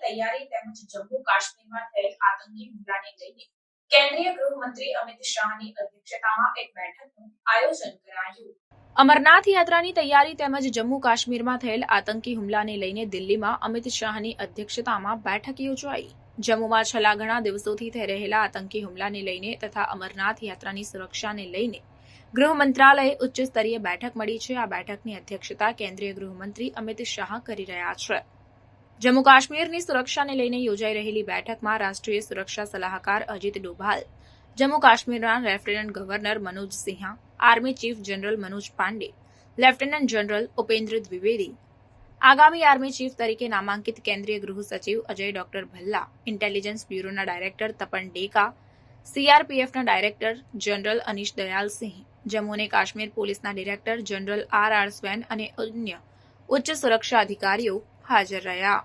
તૈયારી તેમજ જમ્મુ કાશ્મીરમાં થયેલ આતંકી હુમલાને લઈને કેન્દ્રીય ગૃહમંત્રી અમિત શાહની અધ્યક્ષતામાં એક બેઠકનું આયોજન કરાયું. અમરનાથ યાત્રાની તૈયારી તેમજ જમ્મુ કાશ્મીરમાં થયેલ આતંકી હુમલાને લઈને દિલ્હીમાં અમિત શાહની અધ્યક્ષતામાં બેઠક યોજાઈ. જમ્મુમાં છેલ્લા ઘણા દિવસોથી થઈ રહેલા આતંકી હુમલાને લઈને તથા અમરનાથ યાત્રાની સુરક્ષાને લઈને ગૃહ મંત્રાલયે ઉચ્ચ સ્તરીય બેઠક મળી છે. આ બેઠકની અધ્યક્ષતા કેન્દ્રીય ગૃહમંત્રી અમિત શાહ કરી રહ્યા છે. જમ્મુ કાશ્મીરની સુરક્ષાને લઈને યોજાઈ રહેલી બેઠકમાં રાષ્ટ્રીય સુરક્ષા સલાહકાર અજીત ડોભાલ, જમ્મુ કાશ્મીરના lieutenant governor Manoj Sinha, army chief general Manoj Pande, lieutenant general Upendra Dwivedi, આગામી આર્મી ચીફ તરીકે નામાંકિત કેન્દ્રીય ગૃહ સચિવ અજય ડોક્ટર ભલ્લા, ઇન્ટેલિજન્સ બ્યુરોના ડાયરેક્ટર તપન ડેકા, સીઆરપીએફના ડાયરેક્ટર જનરલ અનિશ દયાલ સિંહ, જમ્મુ અને કાશ્મીર પોલીસના director general R R Swain અને અન્ય ઉચ્ચ સુરક્ષા અધિકારીઓ હાજર રહ્યા.